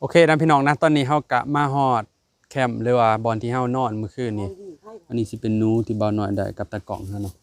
โอเคนะพี่น้องนะตอนนี้เฮากะมาฮอดแคมป์หรือว่าบอลที่เฮานอนเมื่อคืนนี้อันนี้สิเป็นนูที่เบาหน่อยได้กับตะกล่องนะเนาะ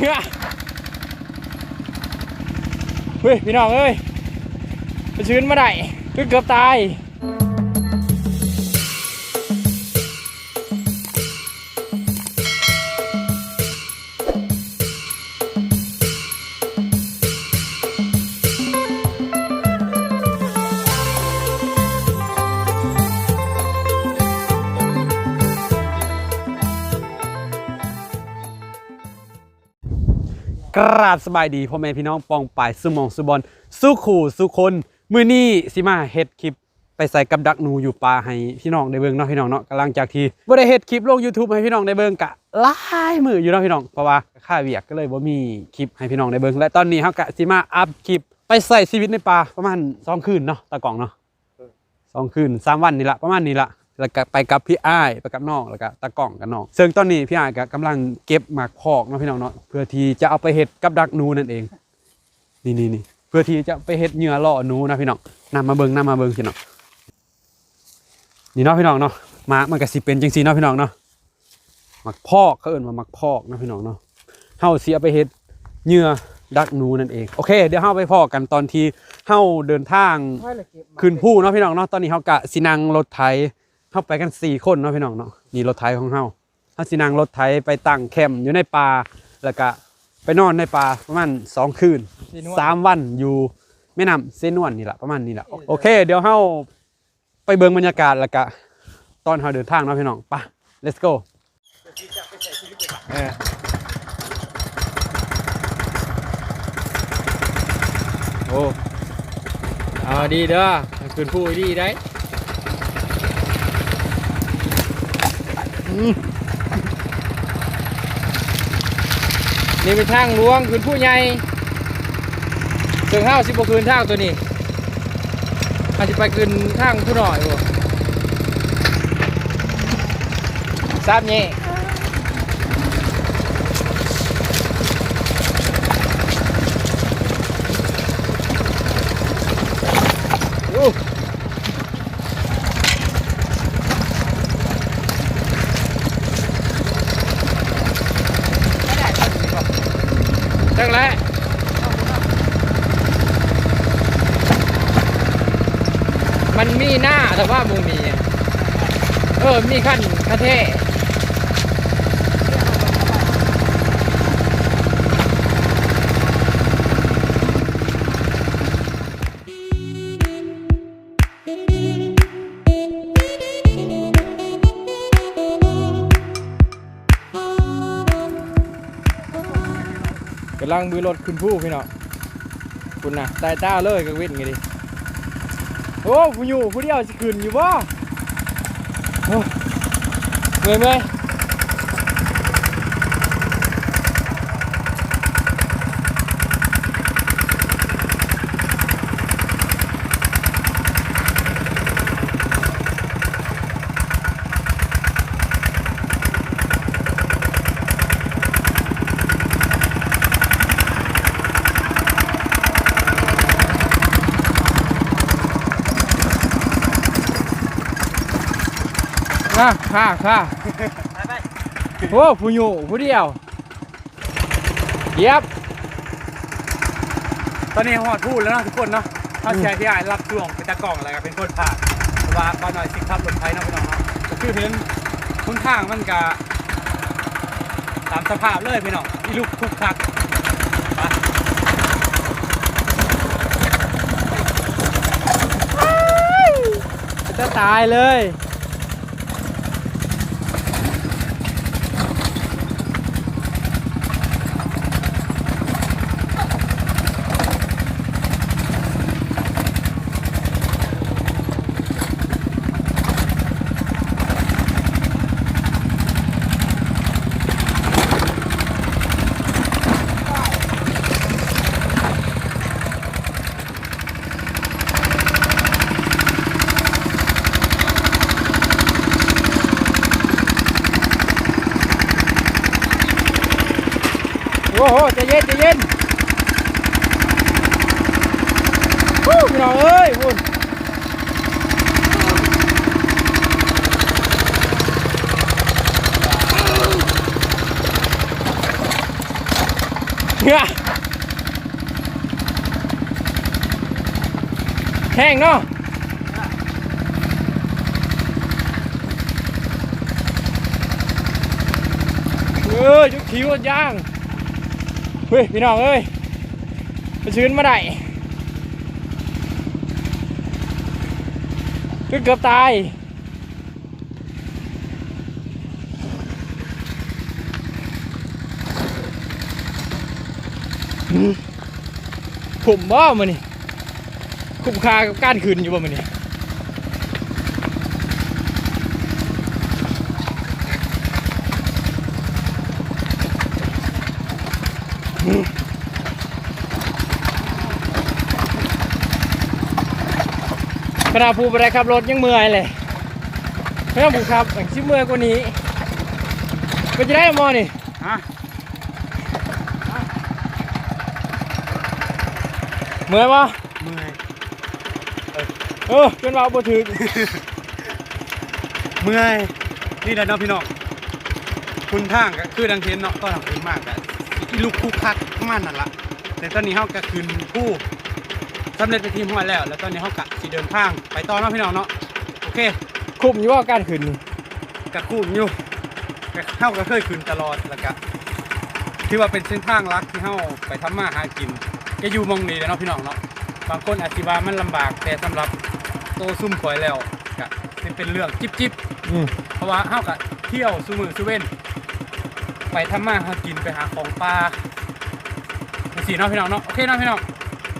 เฮ้ยเฮ้ยพี่น้องเอ้ยไปชื้นมาได้เกือบตาย กราบสบายดีพ่อแม่พี่น้องปองปายสุมองสุบอลสุขู่สุคนมือนี้สิมาเฮ็ดคลิปไปใส่กับดักหนูอยู่ป่าให้พี่น้องได้เบิ่งเนาะพี่น้องเนาะกำลังจากที่บ่ได้เฮ็ดคลิปลง YouTube ให้พี่น้องได้เบิ่งกะหลายมืออยู่เนาะพี่น้องเพราะว่าค่าเวียกก็เลยบ่มีคลิปให้พี่น้องได้เบิ่งและตอนนี้เฮากะสิมาอัพคลิปไปใส่ชีวิตในป่าประมาณสองคืนเนาะตะกล่องเนาะสองคืนสามวันนี่ละประมาณนี้ละ แล้วก็ไปกับพี่อ้ายไปกับน้องแล้วก็ตะกล่องกับน้องซึ่งตอนนี้พี่อ้ายก็กำลังเก็บหมากพอกเนาะพี่น้องเนาะเพื่อที่จะเอาไปเฮ็ดกับดักหนูนั่นเองนี่นี่นี่เพื่อที่จะไปเฮ็ดเหยื่อล่อหนูนะพี่น้องนำมาเบิ่งนำมาเบิ่งพี่น้องนี่เนาะพี่น้องเนาะหมากมันก็สิเป็นจังซี่เนาะพี่น้องเนาะหมักพอกเขาเอิ้นว่าหมักพอกนะพี่น้องเนาะเฮาสิเอาไปเฮ็ดเหยื่อดักหนูนั่นเองโอเค เดี๋ยวเฮาไปพอกันตอนที่เฮาเดินทางขึ้นภูเนาะพี่น้องเนาะตอนนี้เฮากะสินั่งรถไถ เฮาไปกันสี่คนเนาะพี่น้องเนาะนี่รถไถของเฮาเฮาสินั่งรถไถไปตั้งแคมป์อยู่ในป่าแล้วก็ไปนอนในป่าประมาณสองคืนสามวันอยู่แม่น้ำเซนวนนี่แหละประมาณนี้แหละโอเค เดี๋ยวเฮาไปเบิ่งบรรยากาศแล้วก็ตอนเฮาเดินทางเนาะพี่น้องไป let's go เออโอ้เอาดีเด้อคืนผู้ดีได้อืม นี่เป็นทางหลวงคืนผู้ใหญ่เสือห้าสิบกว่าคืนทางตัวนี้อาจจะไปคืนทางผู้หน่อยบ่ทราบเนี่ยังแล้วมันมีหน้าแต่ว่ามูมี เออ มีขั้นคาเท่ ลังมือรถขึ้นผู้พี่เนาะคุณนะตายต้าเลยก็เว้นไงดิโอ้ผู้อยู่ผู้เดียวจะขึ้นอยู่บ่เมื่อยเมื่อย อะค่ะค่ะโอ้ผู้อยู่ผู้เดียวเย็บตอนนี้ฮอดพูดแล้วเนาะทุกคนเนาะถ้าแชร์พี่อ้ายรับช่วงเป็นตะกล่องอะไรก็เป็นคนผ่านเพราะว่าบ้านหน่อยสิขับรถไถเนาะพี่น้องเนาะก็คือเห็นทุนทางมันก็ตามสภาพเลยพี่น้องอีลูกทุกทักไปจะตายเลย แห้งเนาะเออยุกคิวย่างเฮ้ยพี่น้องเอ้ยไปชื้นมาได้เกือบตาย ผมบ่มานี่คุ้มค่ากับการคืนอยู่บ่มานี่ขณะผู้บริขับรถยังเมื่อยเลยไม่ต้องผูกครับชิเมื่อยกว่านี้ไปจะได้มอนี่ฮะ เมื่อยปะเมื่อยเออจนว่าบ่ถึงเมื่อยนี่แหละเนาะพี่น้องคุณทางก็คือดังเทนเนาะก็ทำคุณมากอะอีลูกคู่คักมันนั่นละแต่ตอนนี้เฮาก็คืนผู้สำเร็จไปนทีมหัวแล้ว แล้วตอนนี้เฮากะสิเดินทาง ไปต่อเนาะพี่น้องเนาะโอเคคุ้มอยู่ว่าการขึ้นนี่กะคู่อยู่กะเฮาก็เคยคืนตลอดแล้วก็ถือว่าเป็นเส้นทางลักที่เฮาไปทำมาหากิน จะอยู่หมองนี้แหล้วเนาะพี่น้องเนาะบางคนอาจสิว่ามันลำบากแต่สำหรับโตซุ่มข่อยแล้วก็เป็นเป็นเรื่องจิบจิบอืมเพราะว่าเฮาก็เที่ยวซุมือซุเว้นไปทำมาหากินไปหาของปลาจังซี่เนาะพี่น้องเนาะโอเคเนาะพี่น้อง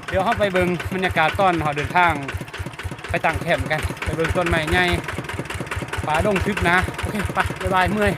เดี๋ยวเฮาไปเบิ่งบรรยากาศตอนเฮาเดินทาง ไปตั้งแคมป์กัน ไปเบิ่งต้นไม้ใหญ่ป่าดงทึบนะ โอเคไปบ๊ายบายเมื่อย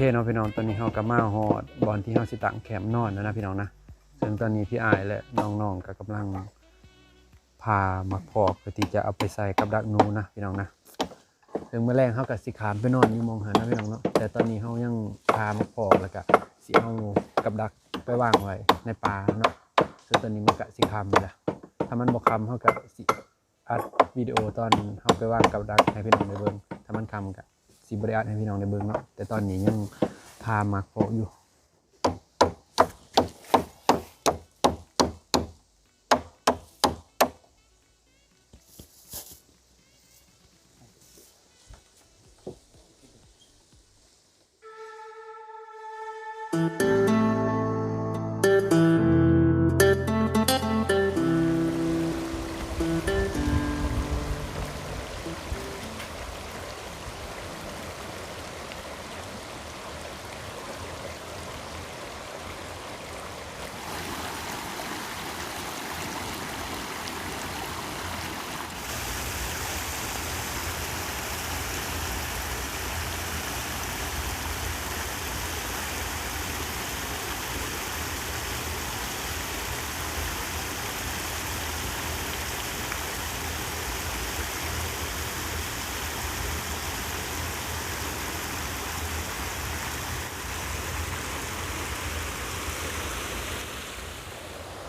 เคเนาะพี่น้องตอนนี้เฮากับมาฮอดบอลที่เฮาสิตั้งแคมป์นอนแล้วนะพี่น้องนะซึ่งตอนนี้พี่อายและน้องๆก็กำลังพามักพอกเพื่อที่จะเอาไปใส่กับดักหนูนะพี่น้องนะซึ่งเมื่อแรงเฮาก็สิขามไปนอนอยู่มองหานะพี่น้องเนาะแต่ตอนนี้เฮายังพามักพอกแล้วก็สิเอากับดักไปวางไว้ในป่าเนาะซึ่งตอนนี้มันก็สิคำนี่แหละถ้ามันบ่คำเฮาก็สิอัดวิดีโอตอนเฮาไปวางกับดักให้พี่น้องได้เบิ่งถ้ามันคำก็ สิบริอัดให้พี่น้องได้เบิ่งเนาะแต่ตอนนี้ยังพามาโคอยู่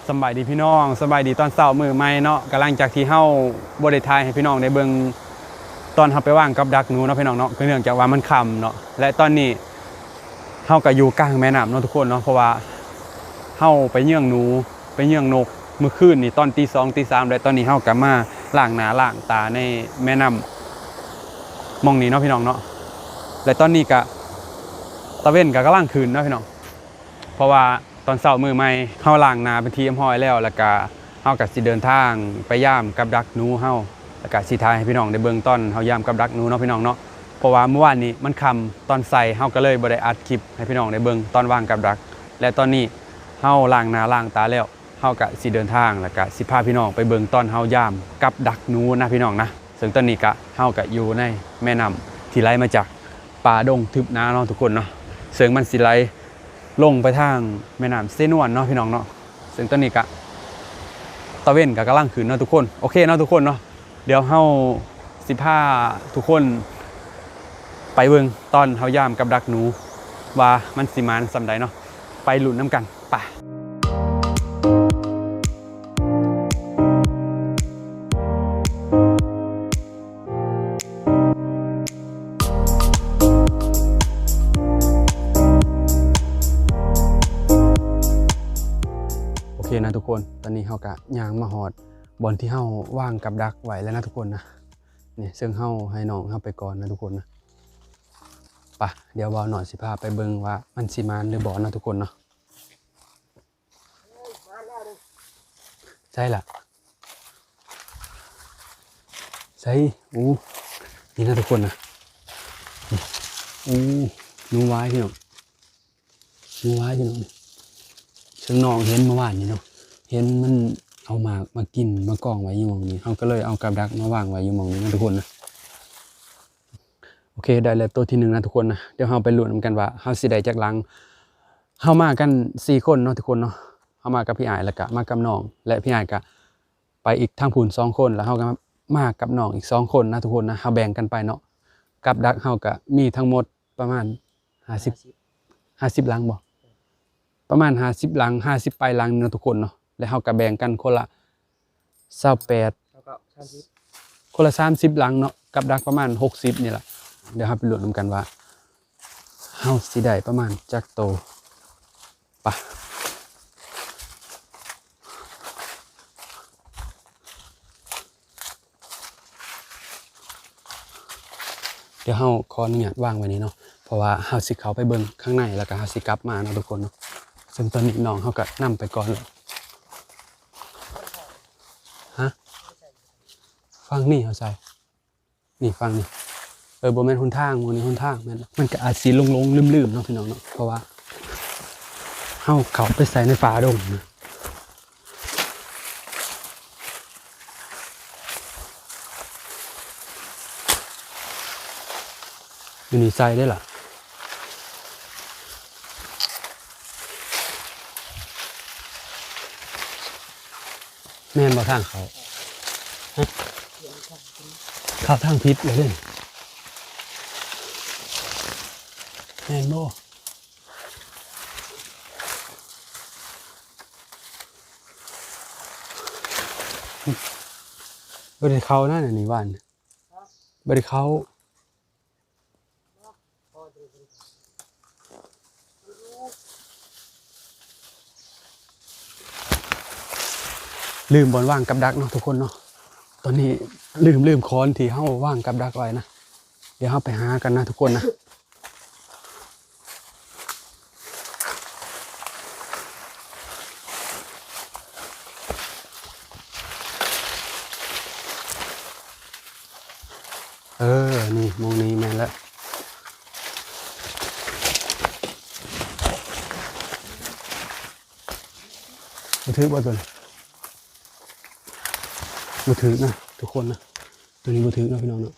สบายดีพี่น้องสบายดีตอนเช้ามือใหม่เนาะกำลังจากที่เฮาบ่ได้ทายให้พี่น้องได้เบิงตอนเฮาไปว่างกับดักหนูเนาะพี่น้องเนาะคือเนื่องจากว่ามันคำเนาะและตอนนี้เฮาก็อยู่กลางแม่น้ำเนาะทุกคนเนาะเพราะว่าเฮาไปเยื่องหนูไปเยื่องนกเมื่อคืนนี่ตอนตีสองตีสามและตอนนี้เฮากลับมาล้างหน้าล้างตาในแม่น้ำมองนี้เนาะพี่น้องเนาะและตอนนี้ก็ตะเว้นก็กำลังคืนเนาะพี่น้อง เพราะว่า ตอนเช้ามือใหม่เฮาล้างนาเป็นทีเรียมห้อยแล้วแล้วก็เฮาก็สิเดินทางไปย่ามกับดักนูเฮาแล้วก็สิทายให้พี่น้องได้เบิ่งตอนเฮาย่ามกับดักนูเนาะพี่น้องเนาะเพราะว่าเมื่อวานนี้มันค่ำตอนใส่เฮาก็เลยบ่ได้อัดคลิปให้พี่น้องได้เบิ่งตอนว่างกับดัก และตอนนี้เฮาล้างนาล้างตาแล้วเฮาก็สิเดินทางแล้วก็สิพาพี่น้องไปเบิ่งตอนเฮาย่ามกับดักนูนะพี่น้องนะซึ่งตอนนี้ก็เฮาก็อยู่ในแม่น้ำที่ไหลมาจากป่าดงทึบนาเนาะทุกคนเนาะซึ่งมันสิไหล ลงไปทางแม่น้ำเซนวนเนาะพี่น้องเนาะซึ่งตอนนี้กะตะเวนกับกำลังขืนเนาะทุกคนโอเคเนาะทุกคนเนาะเดี๋ยวเฮาสิผ้าทุกคน ไปเบิงตอนเฮายามกับดักหนูว่ามันสิมานสำใดเนาะไปหลุนน้ำกัน อนนี้เฮากะยางมาหอดบอลที่เฮาว่างกับดักไว้แล้วนะทุกคนนะเนี่ยซึ่งเฮาให้น้องเฮาไปก่อนนะทุกคนนะปะเดี๋ยวบอลหน่อยสิพาไปเบิ่งว่ามันสิมานหรือบ่นะทุกคนเนาะใช่ละใช่อู้นี่นะทุกคนนะอู้หนูไว้พี่น้องหนูไว้พี่น้องนี่ซึ่งน้องเห็นเมื่อวานนี้เนาะ เห็นมันเอามามากินมากองไว้อยู่มองนี้เขาก็เลยเอากับดักมาวางไว้อยู่มองนี้นะทุกคนนะโอเคได้แล้วตัวที่หนึ่งนะทุกคนนะเดี๋ยวเราไปลุ้นกันว่าเฮาสิได้จากลังเฮามากันสี่คนเนาะทุกคนเนาะเฮามากับพี่อายแล้วก็มากับน้อง และพี่อายก็ไปอีกทางพูนสองคนแล้วเฮาก็มากับน้องอีกสองคนนะทุกคนนะเฮาแบ่งกันไปเนาะกับดักเฮาก็มีทั้งหมดประมาณห้าสิบห้าสิบลังบ่ประมาณห้าสิบลังห้าสิบปลายลังเนาะทุกคนเนาะ แล้วเราก็แบ่งกันคนละเศร้าแปดแล้วก็สามสิบคนละสามสิบลังเนาะกับดักประมาณหกสิบนี่แหละเดี๋ยวเราไปรวมกันว่าเฮาสิได้ประมาณจักโตปะเดี๋ยวเฮาขออนุญาตวางไว้นี้เนาะเพราะว่าเฮาสิเข้าไปเบิ่งข้างในแล้วก็เฮาสิกลับมาเนาะทุกคนเนาะซึ่งตอนนี้น้องเขาก็นำไปก่อนเลยฮะ ฟังนี่เขาใส่นี่ฟังนี่ เออโบแมนหนทางโมนี่หนทางแมนมันก็อาจสีลงลงลืมลืมเนาะพี่น้องเนาะ เพราะว่าเฮาเขาไปใส่ในฝาดงนะอยู่ในใส่ได้หรอแม่นบ่ทางเขา ข้าทางพิษเลยเด้แมนบ่บริเขานั่นนี่วันบริเขาลืมบอลว่างกับดักเนาะทุกคนเนาะ ตอนนี้ลืมลืมค้อนที่เฮาว่างกับดักไว้นะ เดี๋ยวเฮาไปหากันนะทุกคนนะเออ นี่มองนี้แม่นแล้วบันทึกบ่ตัวนี้ บันทึกนะทุกคนนะตัวนี้บันทึกนะพี่น้องเนาะ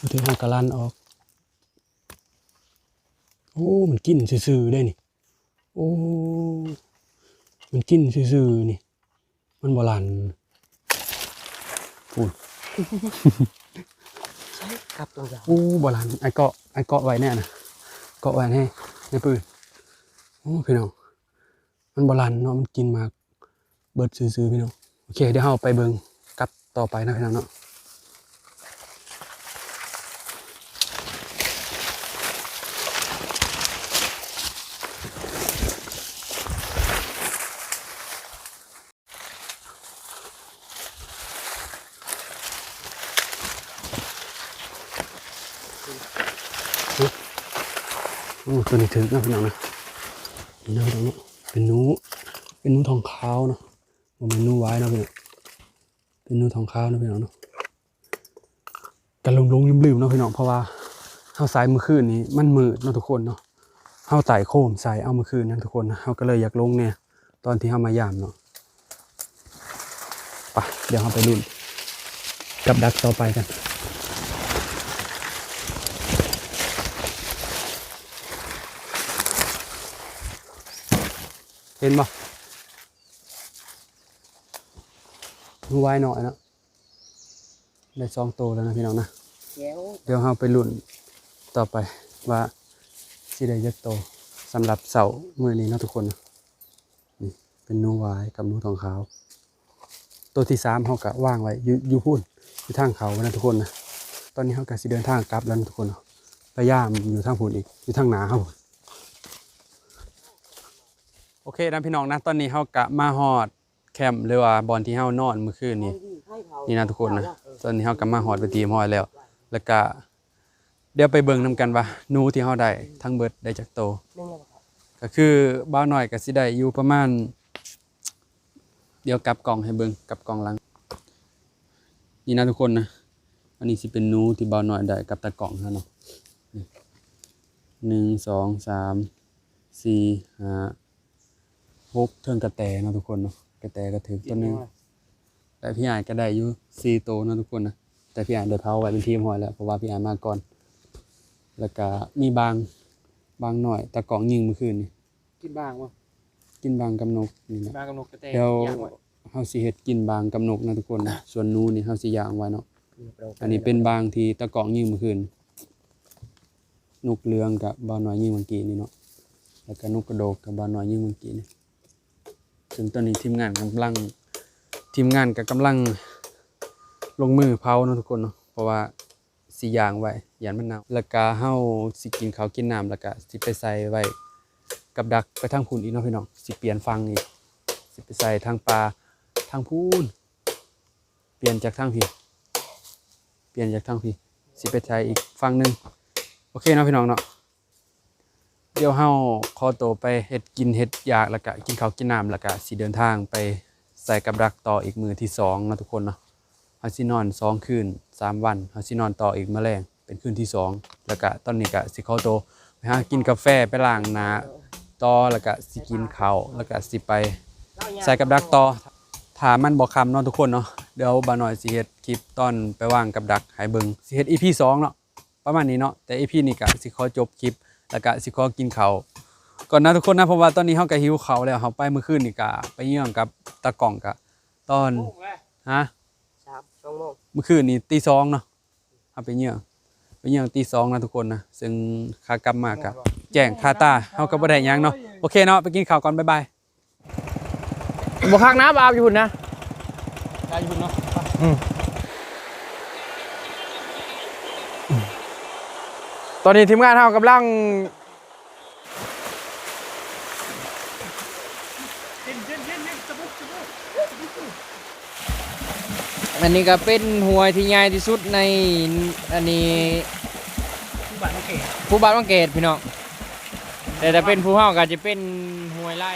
บันทึกห้องกระลันออก โอ้มันกินซื่อๆได้นี่โอ้มันกินซื่อๆนี่ มันบลันพูดใช่กับตัวอย่างโอ้บลันไอ้เกาะไอ้เกาะไว้แน่นะเกาะไว้แน่ในปืนโอ้พี่น้องมันบลันเนาะมันกินมากเบิดซื้อๆพี่น้องโอเคเดี๋ยวเราไปเบิ่งกับ ต่อไปนะพี่น้องเนาะโอ้ตัวนี้ถึงนะพี่น้องนะนี่นะพี่น้องเนาะเป็นนูเป็นนูทองขาวเนาะมันเป็นนูไว้นะพี่น้อง เป็นนูทองขาวนะพี่น้องเนาะกันลงลงลืมๆเนาะพี่น้องเพราะว่าเฮาสายเมื่อคืนนี้มันมืดเนาะทุกคนเนาะเฮาไต่โค้มสายเอาเมื่อคืนนั้นทุกคนเฮาก็เลยอยากลงเนี่ยตอนที่เฮามายามเนาะปะเดี๋ยวเฮาไปลุ่นกับดักต่อไปกันเห็นปะ บ่ดูไว้หน่อยเนาะได้สองตัวแล้วนะพี่น้องนะแก้วเดี๋ยวเราไปลุ้นต่อไปว่าสิได้ยักโตสำหรับเสามือนี้เนาะทุกคนนะนี่เป็นหนูวายกับหนูทองขาว ตัวที่สามเขากะว่างไว้อยู่อยู่พุ่นอยู่ทางเขานะทุกคนนะตอนนี้เขากะสิเดินทางกลับแล้วนะทุกคนเนาะพยายามอยู่ทางพุ่นอีกอยู่ทางหนาเขาโอเคนะพี่น้องนะตอนนี้เขากะมาฮอด แคมป์หรือว่าบอลที่เฮานอนเมื่อคืนนี้นี่นะทุกคนนะตอนนี้เฮากำมาหอดไปทีมหอยแล้ว แล้วก็เดี๋ยวไปเบิ่งนำกันว่าหนูที่เฮาได้ทั้งเบิดได้จากโตนึ่งแล้วครับก็คือบ้าวน้อยก็สิได้อยู่ประมาณ เดี๋ยวกลับกล่องให้เบิ่งกลับกล่องหลัง นี่นะทุกคนนะอันนี้สิเป็นหนูที่บ้าวน้อยได้กับตะกล่องเฮาเนาะนี่หนึ่งสองสามสี่ห้าหกเทิงกระแตเนาะทุกคนเนาะก ระแตก็ถึงตัวหนึงแต่พี่อ่านก็ได้อยู่สี่ตัวนะทุกคนนะแต่พี่อ่านได้เผาไว้เป็นทีมหอยแล้วเพราะว่าพี่อ่านมาก่อน แล้วก็มีบางบางหน่อยตะกล่องยิงเมื่อคืนนี่กินบ้างบ่กินบางกำนกนี่นะ บ้างกับนกกระแตเดี๋ยวย่างไว้เฮาสิเฮ็ดกินบางกำนกนะทุกคนนะ ส่วนหนูนี่เฮาสิย่างไว้เนาะ อันนี้เป็นบางที่ตะกล่องยิงเมื่อคืนนกเหลืองกับบาวน้อยยิงเมื่อกี้นี่เนาะ แล้วก็นกกระโดกกับบาวน้อยยิงเมื่อกี้นี่ ซึ่งตอนนี้ทีมงานกำลังทีมงานก็กำลังลงมือเผาเนาะทุกคนเนาะเพราะว่าสียางไว้ยันมันหนาวแล้วก็เฮาสิกินข้าวกินน้ำแล้วก็สิไปใส่ไว้กับดักไปทางพูนอีกเนาะพี่น้องสิเปลี่ยนฟังอีกสิไปใส่ทางปลาทางพูนเปลี่ยนจากทางพี่เปลี่ยนจากทางพี่สิไปใส่อีกฝั่งหนึ่งโอเคเนาะพี่น้องเนาะ เดี๋ยวเฮาขอตัวไปเฮ็ดกินเฮ็ดยากแล้วก็กินข้าวกินน้ำแล้วก็สิเดินทางไปใส่กับดักต่ออีกมือที่สองนะทุกคนเนาะเฮาสินอนสองคืนสามวันเฮาสินอนต่ออีกแมลงเป็นคืนที่สองแล้วก็ตอนนี้ก็สิข้าโตวไปหากินกาแฟไปล้างหน้าต่อแล้วก็สิกินข้าวแล้วก็สิไปใส่กับดักต่อถามมันบอกคำเนาะทุกคนเนาะเดี๋ยวบาหน่อยสิเฮ็ดคลิปตอนไปว่างกับดักให้เบิงสิเฮ็ด EP สองเนาะประมาณนี้เนาะแต่ EP นี้ก็สิขอจบคลิป แล้วก็สิขอกินข้าวก่อนนะทุกคนนะเพราะว่าตอนนี้เฮาก็หิวข้าวแล้วเฮาไปเมื่อคืนนี่ก็ไปเยี่ยงกับตากล่องก็ตอนฮะสามสองโมงเมื่อคืนนี้ตีสองเนาะเอาไปเยี่ยงไปเยี่ยงตีสองนะทุกคนนะซึ่งขากลับมาก็แจ้งคาตาเฮาก็บ่ได้หยังเนาะโอเคเนาะไปกินข้าวก่อนบ๊ายบายบ่คักน้ำอาบอยู่พุ่นนะได้อยู่เนาะ ตอนนี้ทีมงานเฮากำลังอันนี้ก็เป็นหวยที่ใหญ่ที่สุดในอันนี้ผู้บาดวังเกตผู้บานวังเกตพี่น้องแต่ถ้าเป็นผู้เฮาก็จะเป็นหวยไล่